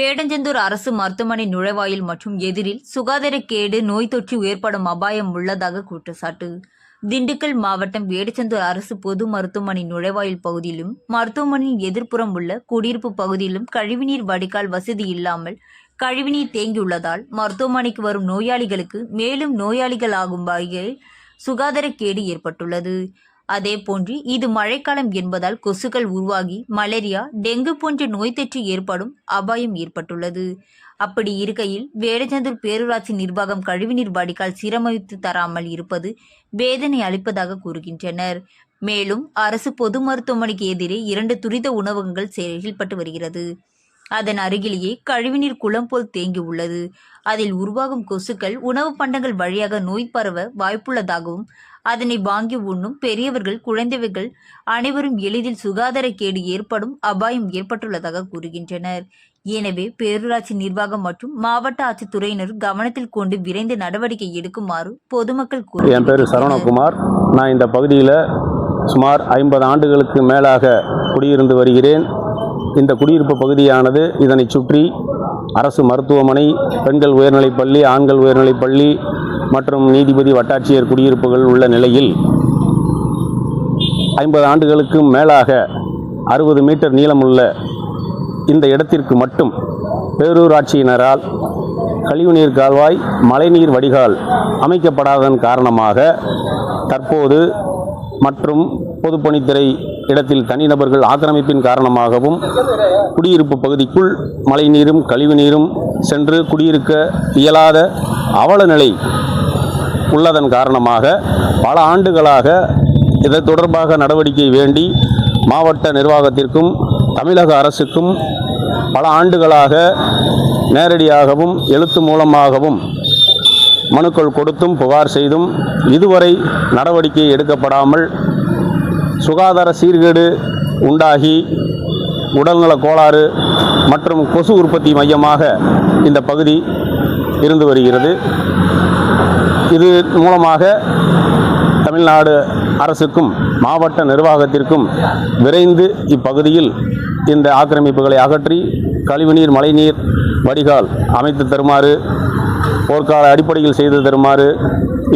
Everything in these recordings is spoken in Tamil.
வேடஞ்செந்தூர் அரசு மருத்துவமனை நுழைவாயில் மற்றும் எதிரில் சுகாதாரக்கேடு நோய் தொற்று ஏற்படும் அபாயம் உள்ளதாக குற்றச்சாட்டு. திண்டுக்கல் மாவட்டம் வேடச்சந்தூர் அரசு பொது மருத்துவமனை நுழைவாயில் பகுதியிலும் மருத்துவமனையின் எதிர்ப்புறம் உள்ள குடியிருப்பு பகுதியிலும் கழிவுநீர் வடிகால் வசதி இல்லாமல் கழிவுநீர் தேங்கியுள்ளதால் மருத்துவமனைக்கு வரும் நோயாளிகளுக்கு மேலும் நோயாளிகள் ஆகும் வகையில் சுகாதாரக்கேடு ஏற்பட்டுள்ளது. அதேபோன்று இது மழைக்காலம் என்பதால் கொசுக்கள் உருவாகி மலேரியா டெங்கு போன்ற நோய் தொற்று ஏற்படும் அபாயம் ஏற்பட்டுள்ளது. அப்படி இருக்கையில் வேடச்சந்தூர் பேரூராட்சி நிர்வாகம் கழிவுநீர் வடிகால் சீரமைத்து தராமல் இருப்பது வேதனை அளிப்பதாக கூறுகின்றனர். மேலும் அரசு பொது மருத்துவமனைக்கு எதிரே இரண்டு துரித உணவகங்கள் செயல்பட்டு வருகிறது. அதன் அருகிலேயே கழிவுநீர் குளம் போல் தேங்கி உள்ளது. அதில் உருவாகும் கொசுக்கள் உணவு பண்டங்கள் வழியாக நோய் பரவ வாய்ப்புள்ளதாகவும் அதனை வாங்கி உண்ணும் பெரியவர்கள் குழந்தைகள் அனைவரும் எளிதில் சுகாதாரக்கேடு ஏற்படும் அபாயம் ஏற்பட்டுள்ளதாக கூறுகின்றனர். எனவே பேரூராட்சி நிர்வாகம் மற்றும் மாவட்ட ஆட்சித்துறையினர் கவனத்தில் கொண்டு விரைந்து நடவடிக்கை எடுக்குமாறு பொதுமக்கள் என் பேர். சரவணகுமார். நான் இந்த பகுதியில் சுமார் ஐம்பது ஆண்டுகளுக்கு மேலாக குடியிருந்து வருகிறேன். இந்த குடியிருப்பு பகுதியானது இதனை சுற்றி அரசு மருத்துவமனை பெண்கள் உயர்நிலைப்பள்ளி ஆண்கள் உயர்நிலைப்பள்ளி மற்றும் நீதிபதி வட்டாட்சியர் குடியிருப்புகள் உள்ள நிலையில் ஐம்பது ஆண்டுகளுக்கும் மேலாக அறுபது மீட்டர் நீளமுள்ள இந்த இடத்திற்கு மட்டும் பேரூராட்சியினரால் கழிவுநீர் கால்வாய் மழைநீர் வடிகால் அமைக்கப்படாததன் காரணமாக தற்போது மற்றும் பொதுப்பணித்துறை இடத்தில் தனிநபர்கள் ஆக்கிரமிப்பின் காரணமாகவும் குடியிருப்பு பகுதிக்குள் மழைநீரும் கழிவுநீரும் சென்று குடியிருக்க இயலாத அவல நிலை உள்ளதன் காரணமாக பல ஆண்டுகளாக இது தொடர்பாக நடவடிக்கை வேண்டி மாவட்ட நிர்வாகத்திற்கும் தமிழக அரசுக்கும் பல ஆண்டுகளாக நேரடியாகவும் எழுத்து மூலமாகவும் மனுக்கள் கொடுத்தும் புகார் செய்தும் இதுவரை நடவடிக்கை எடுக்கப்படாமல் சுகாதார சீர்கேடு உண்டாகி உடல்நல கோளாறு மற்றும் கொசு உற்பத்தி மையமாக இந்த பகுதி இருந்து வருகிறது. இது மூலமாக தமிழ்நாடு அரசுக்கும் மாவட்ட நிர்வாகத்திற்கும் விரைந்து இப்பகுதியில் இந்த ஆக்கிரமிப்புகளை அகற்றி கழிவுநீர் மழைநீர் வடிகால் அமைத்து தருமாறு போர்க்கால அடிப்படையில் செய்து தருமாறு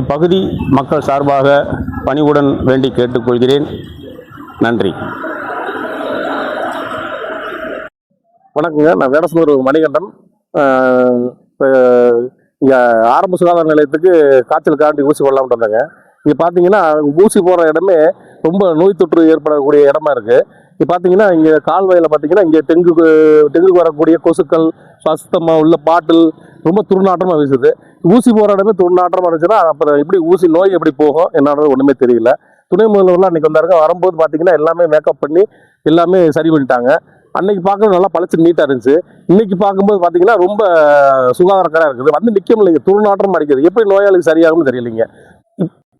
இப்பகுதி மக்கள் சார்பாக பணிவுடன் வேண்டி கேட்டுக்கொள்கிறேன். நன்றி. வணக்கங்க. நான் வேடசந்தூர் மணிகண்டன். இப்போ இங்கே ஆரம்ப சுகாதார நிலையத்துக்கு காய்ச்சல் காட்டி ஊசி போடலாம்னு வந்தேங்க. இங்கே பார்த்தீங்கன்னா ஊசி போடுற இடமே ரொம்ப நோய் தொற்று ஏற்படக்கூடிய இடமா இருக்குது இப்போ பார்த்தீங்கன்னா இங்கே கால்வாயில் பார்த்தீங்கன்னா இங்கே டெங்கு டெங்குக்கு வரக்கூடிய கொசுக்கள் சுத்தமாக உள்ள பாட்டில் ரொம்ப துர்நாற்றமாக வீசுது. ஊசி போகிற இடமே துர்நாற்றமாக இருந்துச்சுன்னா அப்புறம் எப்படி ஊசி நோய் எப்படி போகும் என்னன்றது ஒன்றுமே தெரியல. துணை முதல்வர்லாம் அன்றைக்கி வந்தாருங்க. வரும்போது பார்த்தீங்கன்னா எல்லாமே மேக்கப் பண்ணி எல்லாமே சரி பண்ணிட்டாங்க. அன்னைக்கு பார்க்கறது நல்லா பழச்சு நீட்டாக இருந்துச்சு. இன்னைக்கு பார்க்கும்போது பார்த்தீங்கன்னா ரொம்ப சுகாதாரக்கராக இருக்குது. வந்து நிற்க முடியலைங்க துர்நாற்றம் அடிக்குது. எப்படி நோயாளிக்கு சரியாகும்னு தெரியலைங்க.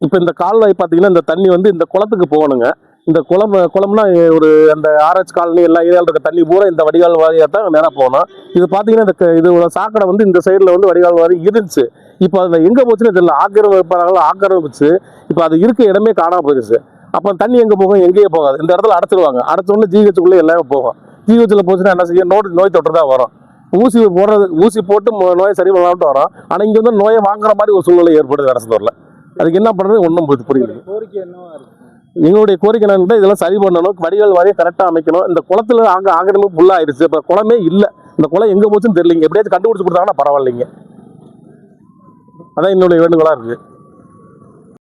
இப்போ இந்த கால்வாய் பார்த்தீங்கன்னா இந்த தண்ணி வந்து இந்த குளத்துக்கு போகணுங்க. இந்த குளம் குளம்னா ஒரு அந்த ஆர்எச் காலனி எல்லா ஏரியாவில் இருக்க தண்ணி பூரா இந்த வடிகால் வாரியாக தான் நேராக போகணும். இது பார்த்தீங்கன்னா இந்த க- இது சாக்கடை வந்து இந்த சைடில் வந்து வடிகால் வாரி இருந்துச்சு. இப்போ அதில் எங்கே போச்சுன்னு தெரியல. ஆக்கிரமிப்பாளர்கள் ஆக்கிரமிச்சு இப்போ அது இருக்க இடமே காணாமல் போயிடுச்சு அப்போ தண்ணி எங்கே போகும்? எங்கேயே போகாது. இந்த இடத்துல அடைச்சிடுவாங்க அடைச்சோடனே ஜிஹெச்சுக்குள்ளே எல்லாமே போகும். ஜிஹெச்சில் போச்சுன்னா என்ன செய்யும்? நோய் நோய் தொற்று தான் வரும். ஊசி போடுறது ஊசி போட்டு நோயை சரி பண்ணலாம்ட்டு வரோம். ஆனால் இங்கே வந்து நோயை வாங்குற மாதிரி ஒரு சூழ்நிலை ஏற்படுது அரசத்தூரில் அதுக்கு என்ன பண்ணுறது ஒன்றும் புரியல. எங்களுடைய கோரிக்கை என்னன்னா இதெல்லாம் சரி பண்ணணும். வடிகால் வாரியம் கரெக்டாக அமைக்கணும். இந்த குளத்துல ஆக ஆக்கிரமிப்பு ஃபுல்லாக ஆயிடுச்சு. இப்போ குளமே இல்லை. இந்த குளம் எங்கே போச்சுன்னு தெரியலைங்க. எப்படியாச்சும் கண்டுபிடிச்சு கொடுத்தாங்கன்னா பரவாயில்லைங்க. அதான் என்னுடைய வேண்டுகோளாக இருக்குது